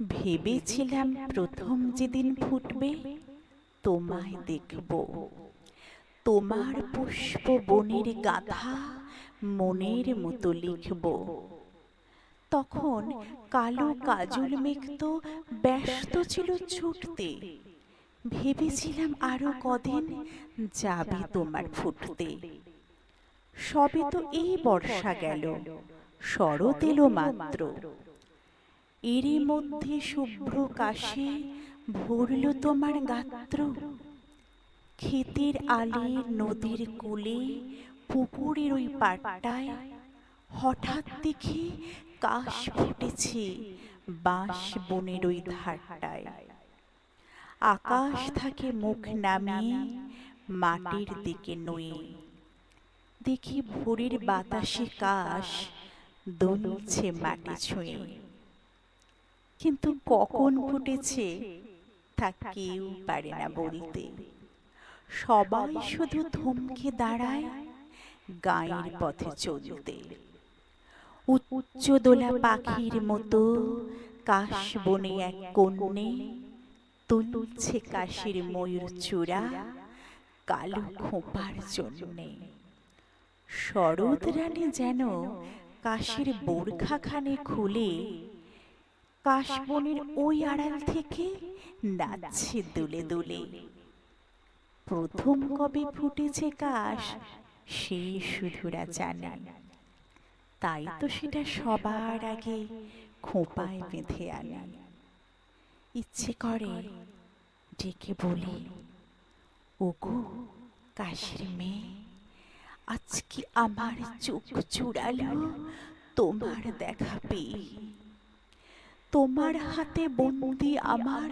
ভেবেছিলাম প্রথম যেদিন ফুটবে, তোমায় দেখব। তোমার পুষ্প বনের গাথা মনের মতো লিখব। তখন কালো কাজল মেঘ তো ব্যস্ত ছিল ছুটতে। ভেবেছিলাম আরও কদিন যাবে তোমার ফুটতে। সবে তো এই বর্ষা গেল, শরৎ এলো মাত্র। এরই মধ্যে শুভ্র কাশে ভরল তোমার গাত্র। ক্ষেতের আলে নদীর কোলে, পুকুরের ওই পাটটায় হঠাৎ দেখি কাশ ফুটেছে বাঁশ বনের ওই ধারটায়। আকাশ থাকে মুখ নামিয়ে মাটির দিকে নয়ে। দেখি ভোরের বাতাসে কাশ দুলছে মাটি ছুঁয়ে। কিন্তু কখন ফুটেছে তা কেউ পারে না বলতে। সবাই শুধু থমকে দাঁড়ায় গায়ের পথে চলতে। উচ্চ দোলা পাখির মতো কাশ বনে এক কন্যে তুলছে কাশির ময়ূর চূড়া কালো খোঁপার জন্যে। শরৎ রানী যেন কাশির বোরখাখানে খুলে কাশবনের ওই আড়াল থেকে নাচছে দুলে দুলে। প্রথম কবে ফুটেছে কাশ, সে শুধুরা জানে। তাই তো সেটা সবার আগে খোঁপায় বেঁধে আনে। ইচ্ছে করে ডেকে বলি, ওগো, কাশের মেয়ে আজকে আমার চোখ চূড়ালো? তোমার দেখা পেয়ে তোমার হাতে বন্দি আমার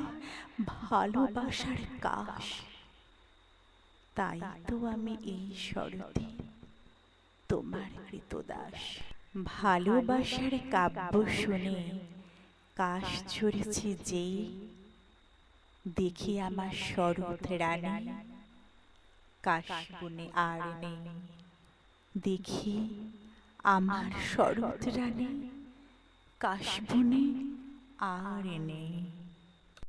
ভালোবাসার কাশ। তাই তো আমি এই শরতে তোমার কৃতদাস। ভালোবাসার কাব্য শুনে কাশ ঝরেছে যেই। দেখি আমার শরৎ রানী। কাশ বনে আর নেই। দেখি আমার শরৎ রানী। কাশবনে আর নেই